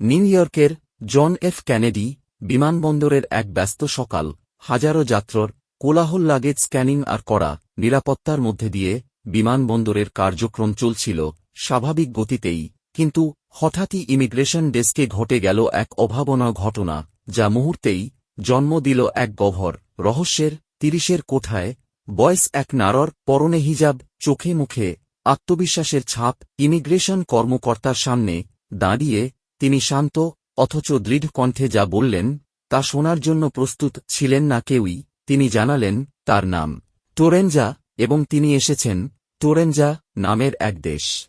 New ইয়র্কের John F Kennedy বিমানবন্দরের এক ব্যস্ত সকাল, হাজারো যাত্রর কোলাহল লাগেজ স্ক্যানিং আর করা, নিরাপত্তার মধ্যে দিয়ে বিমানবন্দরের কার্যক্রম চলছিল স্বাভাবিক গতিতেই, কিন্তু হঠাৎই ইমিগ্রেশন ডেস্কে ঘটে গেল এক অভাবনা ঘটনা, যা মুহূর্তেই জন্ম দিল এক গভর, রহস্যের তিরিশের কোঠায়, বয়স এক নারর, পরনে হিজাব, চোখে মুখে, আত্মবিশ্বাসের ছাপ, ইমিগ্রেশন কর্মকর্তার সামনে দাঁড়িয়ে তিনি শান্ত, অথচ দৃঢ় কণ্ঠে যা বললেন, তা শোনার জন্য প্রস্তুত ছিলেন না কেউই। তিনি জানালেন, তার নাম টোরেঞ্জা এবং তিনি এসেছেন টোরেঞ্জা নামের এক দেশ।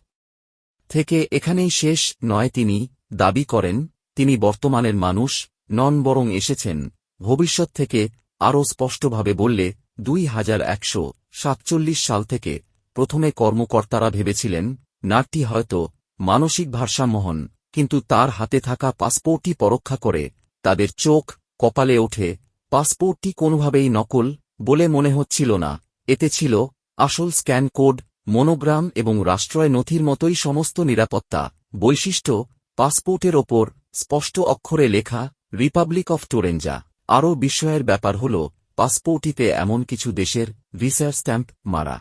থেকে এখানেই শেষ নয় তিনি দাবি করেন, তিনি বর্তমানের মানুষ, নন বরং এসেছেন। ভবিষ্যৎ থেকে আরও স্পষ্টভাবে বললে, দুই হাজার একশো সাতচল্লিশ সাল থেকে প্রথমে কর্মকর্তারা ভেবেছিলেন, নাটটি হয়তো মানসিক ভারসাম্যহন কিন্তু তার হাতে থাকা পাসপোর্টটি পরীক্ষা করে তাদের চোখ, কপালে ওঠে, পাসপোর্টটি কোনোভাবেই নকল বলে মনে হচ্ছিল না। এতে ছিল আসল স্ক্যান কোড, মনোগ্রাম এবং রাষ্ট্রয় নথির মতোই সমস্ত নিরাপত্তা। বৈশিষ্ট্য, পাসপোর্টের ওপর স্পষ্ট অক্ষরে লেখা, রিপাবলিক অফ টোরেঞ্জা আরও বিস্ময়ের ব্যাপার হল, পাসপোর্টটিতে এমন কিছু দেশের ভিসার স্ট্যাম্প মারা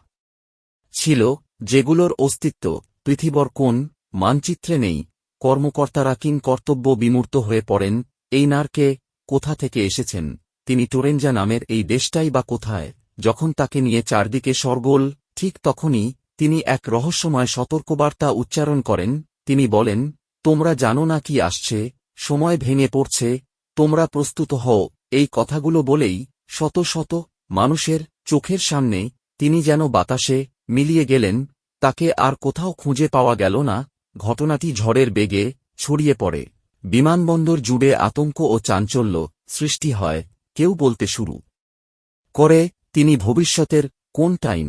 ছিল, যেগুলোর অস্তিত্ব পৃথিবর কোন মানচিত্রে নেই। কর্মকর্তারা কিং কর্তব্য বিমূর্ত হয়ে পড়েন, এই নারকে কোথা থেকে এসেছেন? তিনি টোরেঞ্জা নামের এই দেশটাই বা কোথায়? যখন তাকে নিয়ে চারদিকে সরগোল, ঠিক তখনই তিনি এক রহস্যময় সতর্কবার্তা উচ্চারণ করেন, তিনি বলেন, তোমরা জানো না কি আসছে, সময় ভেঙে পড়ছে, তোমরা প্রস্তুত হও। এই কথাগুলো বলেই শত শত মানুষের চোখের সামনে তিনি যেন বাতাসে মিলিয়ে গেলেন, তাকে আর কোথাও খুঁজে পাওয়া গেল না। ঘটনাটি ঝড়ের বেগে ছড়িয়ে পড়ে। বিমানবন্দর জুড়ে আতঙ্ক ও চাঞ্চল্য সৃষ্টি হয়, কেউ বলতে শুরু করে, তিনি ভবিষ্যতের কোন টাইম?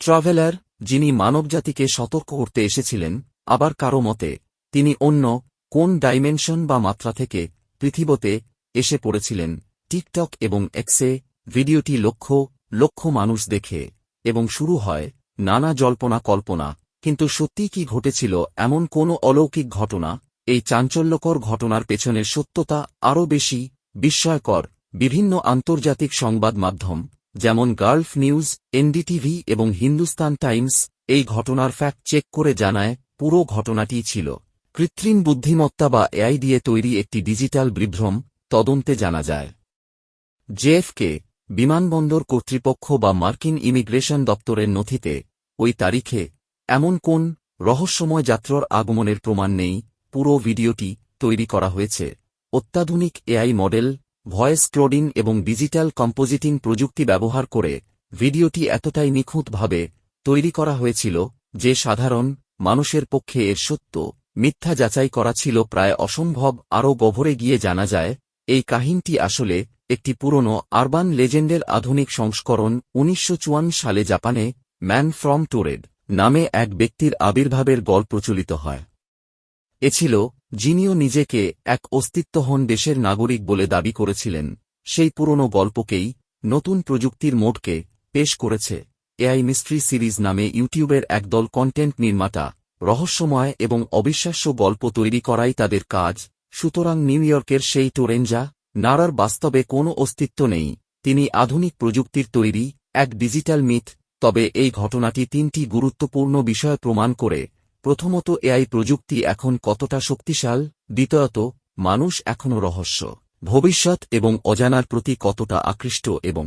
ট্রাভেলার, যিনি মানবজাতিকে সতর্ক করতে এসেছিলেন, আবার কারও মতে, তিনি অন্য কোন ডাইমেনশন বা মাত্রা থেকে পৃথিবীতে এসে পড়েছিলেন, টিকটক এবং এক্সে ভিডিওটি লক্ষ লক্ষ মানুষ দেখে, এবং শুরু হয় নানা জল্পনা কল্পনা কিন্তু সত্যি কি ঘটেছিল এমন কোনো অলৌকিক ঘটনা? এই চাঞ্চল্যকর ঘটনার পেছনের সত্যতা আরও বেশি বিস্ময়কর। বিভিন্ন আন্তর্জাতিক সংবাদ মাধ্যম, যেমন গালফ নিউজ, এনডিটিভি এবং হিন্দুস্তান টাইমস, এই ঘটনার ফ্যাক্ট চেক করে জানায়, পুরো ঘটনাটি ছিল কৃত্রিম বুদ্ধিমত্তা বা এআই দিয়ে তৈরি একটি ডিজিটাল বিভ্রম, তদন্তে জানা যায়। জেএফকে, বিমানবন্দর কর্তৃপক্ষ বা মার্কিন ইমিগ্রেশন দপ্তরের নথিতে, ওই তারিখে এমন কোন রহস্যময় যাত্রার আগমনের প্রমাণ নেই, পুরো ভিডিওটি তৈরি করা হয়েছে। অত্যাধুনিক এআই মডেল, ভয়েস ক্লোডিং এবং ডিজিটাল কম্পোজিটিং প্রযুক্তি ব্যবহার করে ভিডিওটি এতটাই নিখুঁতভাবে তৈরি করা হয়েছিল যে সাধারণ মানুষের পক্ষে এর সত্য মিথ্যা যাচাই করা ছিল প্রায় অসম্ভব। আরও গভরে গিয়ে জানা যায়, এই কাহিনটি আসলে একটি পুরনো আরবান লেজেন্ডের আধুনিক সংস্করণ উনিশশো চুয়ান্ন সালে জাপানে ম্যান ফ্রম টোরেড। নামে এক ব্যক্তির আবির্ভাবের গল্প প্রচলিত হয়। এ ছিল, যিনিও নিজেকে এক অস্তিত্বহীন দেশের নাগরিক বলে দাবি করেছিলেন, সেই পুরনো গল্পকেই নতুন প্রযুক্তির মোডকে পেশ করেছে এআই মিস্ট্রি সিরিজ নামে ইউটিউবের একদল কন্টেন্ট নির্মাতা, রহস্যময় এবং অবিশ্বাস্য গল্প তৈরি করাই তাদের কাজ, সুতরাং নিউ ইয়র্কের সেই টোরেঞ্জা, নারার বাস্তবে কোনো অস্তিত্ব নেই, তিনি আধুনিক প্রযুক্তির তৈরি, এক ডিজিটাল মিথ তবে এই ঘটনাটি তিনটি গুরুত্বপূর্ণ বিষয় প্রমাণ করে, প্রথমত এআই প্রযুক্তি এখন কতটা শক্তিশাল, দ্বিতীয়ত, মানুষ এখনও রহস্য, ভবিষ্যৎ এবং অজানার প্রতি কতটা আকৃষ্ট এবং